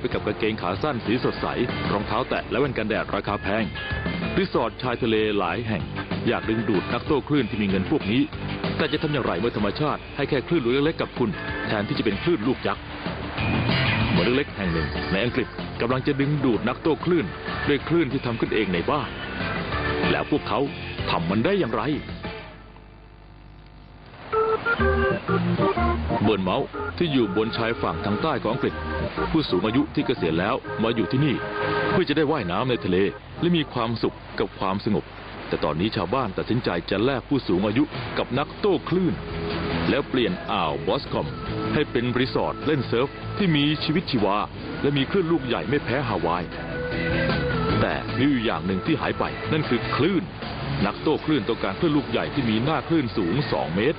ไปกับกางเกงขาสั้นสีสดใส รองเท้าแตะและแว่นกันแดดราคาแพง รีสอร์ทชายทะเลหลายแห่ง อยากดึงดูดนักโต้คลื่นที่มีเงินพวกนี้ แต่จะทำอย่างไรเมื่อธรรมชาติให้แค่คลื่นลูกเล็กๆกับคุณแทนที่จะเป็นคลื่นลูกยักษ์เมืองเล็กๆแห่งหนึ่งในอังกฤษกำลังจะดึงดูดนักโต้คลื่นด้วยคลื่นที่ทำขึ้นเองในบ้าน แล้วพวกเขาทำมันได้อย่างไร เบิร์นเมาส์ที่อยู่บนชายฝั่งทางใต้ของอังกฤษ ผู้สูงอายุที่เกษียณแล้วมาอยู่ที่นี่ เพื่อจะได้ว่ายน้ำในทะเล และมีความสุขกับความสงบ แต่ตอนนี้ชาวบ้านตัดสินใจจะแลกผู้สูงอายุกับนักโต้คลื่น แล้วเปลี่ยนอ่าวบอสคอม ให้เป็นรีสอร์ทเล่นเซิร์ฟที่มีชีวิตชีวา และมีคลื่นลูกใหญ่ไม่แพ้ฮาวายแต่มีอยู่อย่างหนึ่งที่หายไปนั่นคือคลื่น นักโต้คลื่นต้องการคลื่นลูกใหญ่ที่มีหน้าคลื่นสูง 2 เมตร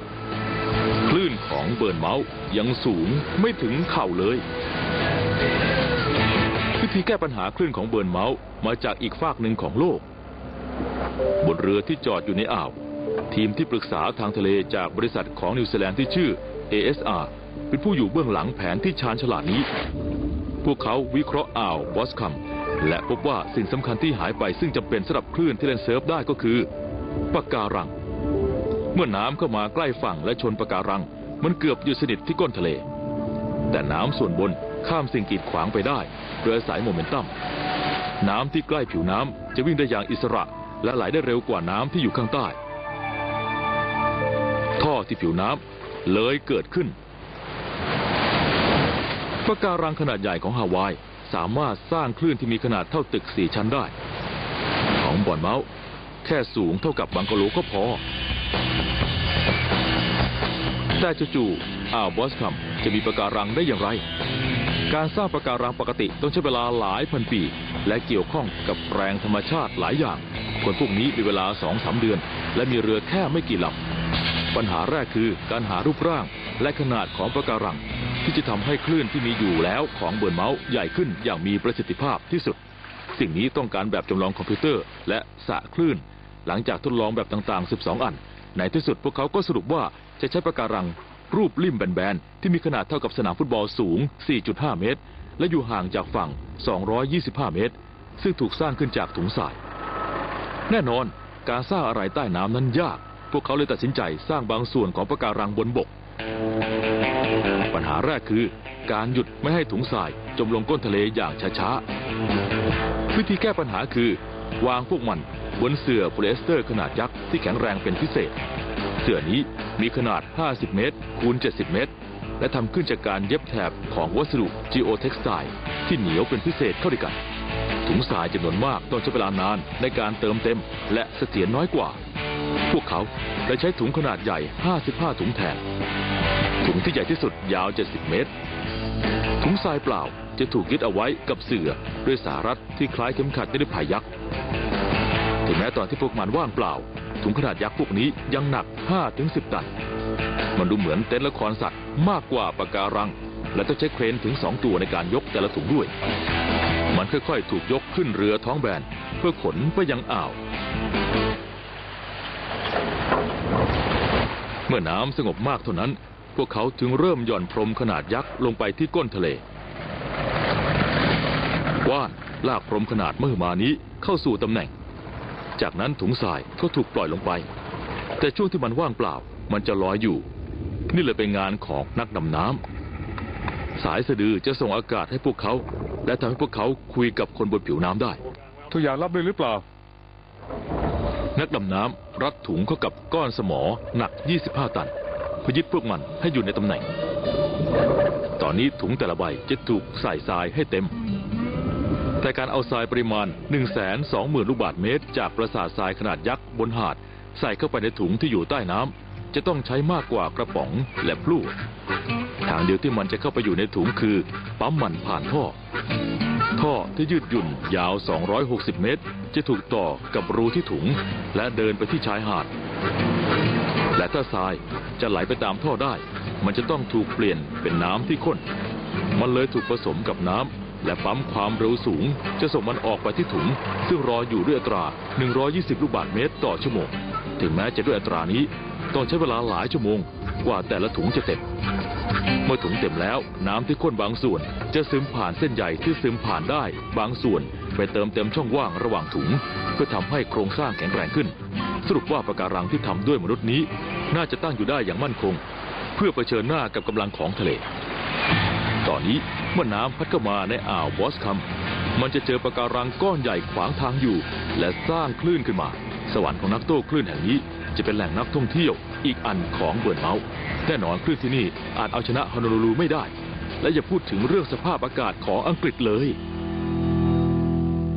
ของเบิร์นเมาส์ยังสูงไม่ถึงเข่าเลย วิธีแก้ปัญหาคลื่นของเบิร์นเมาส์มาจากอีกฝากหนึ่งของโลก บนเรือที่จอดอยู่ในอ่าว ทีมที่ปรึกษาทางทะเลจากบริษัทของนิวซีแลนด์ที่ชื่อ ASR เป็นผู้อยู่เบื้องหลังแผนที่ชาญฉลาดนี้ พวกเขาวิเคราะห์อ่าวบอสคัมและพบว่าสิ่งสำคัญที่หายไปซึ่งจำเป็นสำหรับคลื่นที่เล่นเซิร์ฟได้ก็คือปะการัง เมื่อน้ำเข้ามาใกล้ฝั่งและชนปะการัง มันเกือบอยู่สนิทที่ก้นทะเล แต่น้ำส่วนบนข้ามสิ่งกีดขวางไปได้โดยอาศัยโมเมนตัม น้ำที่ใกล้ผิวน้ำจะวิ่งได้อย่างอิสระ และไหลได้เร็วกว่าน้ำที่อยู่ข้างใต้ ท่อที่ผิวน้ำเลยเกิดขึ้นปะการังขนาดใหญ่ของฮาวายสามารถสร้างคลื่นที่มีขนาดเท่าตึกสี่ชั้นได้ ของบ่อนเมาส์แค่สูงเท่ากับบังกะโลก็พอ แต่จู่ๆอ่าวบอสคัมจะมีปะการังได้อย่างไร การสร้างปะการังปกติต้องใช้เวลาหลายพันปี และเกี่ยวข้องกับแรงธรรมชาติหลายอย่าง คนพวกนี้มีเวลาสองสามเดือน และมีเรือแค่ไม่กี่ลำปัญหาแรกคือการหารูปร่างและขนาดของปะการัง ที่จะทำให้คลื่นที่มีอยู่แล้วของเบิร์นเมาส์ใหญ่ขึ้นอย่างมีประสิทธิภาพที่สุด สิ่งนี้ต้องการแบบจำลองคอมพิวเตอร์และสะคลื่น หลังจากทดลองแบบต่างๆ 12 อันในที่สุดพวกเขาก็สรุปว่า จะใช้ปะการังรูปลิ่มแบนๆ ที่มีขนาดเท่ากับสนามฟุตบอลสูง 4.5 เมตร และอยู่ห่างจากฝั่ง 225 เมตร ซึ่งถูกสร้างขึ้นจากถุงทราย แน่นอนการสร้างอะไรใต้น้ำนั้นยาก พวกเขาเลยตัดสินใจสร้างบางส่วนของปะการังบนบก ปัญหาแรกคือ การหยุดไม่ให้ถุงทรายจมลงก้นทะเลอย่างช้าๆ วิธีแก้ปัญหาคือ วางพวกมันบนเสื่อโพลีเอสเตอร์ขนาดยักษ์ที่แข็งแรงเป็นพิเศษ สื่อนี้มีขนาด 50 เมตร คูณ 70 เมตร และทำขึ้นจากการเย็บแถบของวัสดุ geotextile ที่เหนียวเป็นพิเศษเข้าด้วยกัน ถุงทรายจำนวนมากต้องใช้เวลานานในการเติมเต็ม และเสถียรน้อยกว่า พวกเขาได้ใช้ถุงขนาดใหญ่ 55 ถุงแทน ถุงที่ใหญ่ที่สุดยาว 70 เมตร ถุงทรายเปล่าจะถูกยึดเอาไว้กับเสื่อด้วยสารัดที่คล้ายเข็มขัดนิรภัยยักษ์ถึงแม้ตอนที่พวกมันว่างเปล่า ถุงขนาดยักษ์พวกนี้ยังหนัก 5-10 ตัน มันดูเหมือนเต็นท์ละครสัตว์มากกว่าปะการัง และต้องใช้เครนถึง 2 ตัวในการยกแต่ละถุงด้วย มันค่อยๆ ถูกยกขึ้นเรือท้องแบน เพื่อขนไปยังอ่าว เมื่อน้ำสงบมากเท่านั้น พวกเขาจึงเริ่มหย่อนพรมขนาดยักษ์ลงไปที่ก้นทะเลว่านลากพรมขนาดมหึมานี้เข้าสู่ตำแหน่ง จากนั้นถุงทรายก็ถูกปล่อยลงไป แต่ช่วงที่มันว่างเปล่ามันจะลอยอยู่ นี่เลยเป็นงานของนักดำน้ำสายสะดือจะส่งอากาศให้พวกเขา และทำให้พวกเขาคุยกับคนบนผิวน้ำได้ ทุกอย่างรับได้หรือเปล่า นักดำน้ำรัดถุงเข้ากับก้อนสมอหนัก 25 ตันเพื่อยึดพวกมันให้อยู่ในตำแหน่ง ตอนนี้ถุงแต่ละใบจะถูกใส่ทรายให้เต็ม แต่การเอาทรายปริมาณ 1 2 0 0 0 0 ลูกบาศก์เมตร จากปราสาททรายขนาดยักษ์บนหาด ใส่เข้าไปในถุงที่อยู่ใต้น้ำจะต้องใช้มากกว่ากระป๋องและพลูทางเดียวที่มันจะเข้าไปอยู่ในถุงคือ ปั๊มมันผ่านท่อ ท่อที่ยืดหยุ่นยาว 260 เมตร จะถูกต่อกับรูที่ถุง และเดินไปที่ชายหาด และถ้าทรายจะไหลไปตามท่อได้ มันจะต้องถูกเปลี่ยนเป็นน้ำที่ข้น มันเลยถูกผสมกับน้ำ และปั๊มความเร็วสูง จะส่งมันออกไปที่ถุง ซึ่งรออยู่ด้วยอัตรา 120 ลูกบาศก์เมตรต่อชั่วโมง ถึงแม้จะด้วยอัตรานี้ ต้องใช้เวลาหลายชั่วโมง กว่าแต่ละถุงจะเต็ม เมื่อถุงเต็มแล้ว น้ำที่ข้นบางส่วน จะซึมผ่านเส้นใยที่ซึมผ่านได้ บางส่วนไปเติมเต็มช่องว่างระหว่างถุง เพื่อทำให้โครงสร้างแข็งแรงขึ้น สรุปว่าปะการังที่ทำด้วยมนุษย์นี้ น่าจะตั้งอยู่ได้อย่างมั่นคง เพื่อเผชิญหน้ากับกำลังของทะเล ตอนนี้เมื่อน้ำพัดเข้ามาในอ่าวบอสคัม มันจะเจอปะการังก้อนใหญ่ขวางทางอยู่ และสร้างคลื่นขึ้นมา สวรรค์ของนักโต้คลื่นแห่งนี้ จะเป็นแหล่งนักท่องเที่ยวอีกอันของเบิร์นเมาส์แน่นอนคลื่นที่นี่อาจเอาชนะฮอนโลลูไม่ได้ และอย่าพูดถึงเรื่องสภาพอากาศของอังกฤษเลย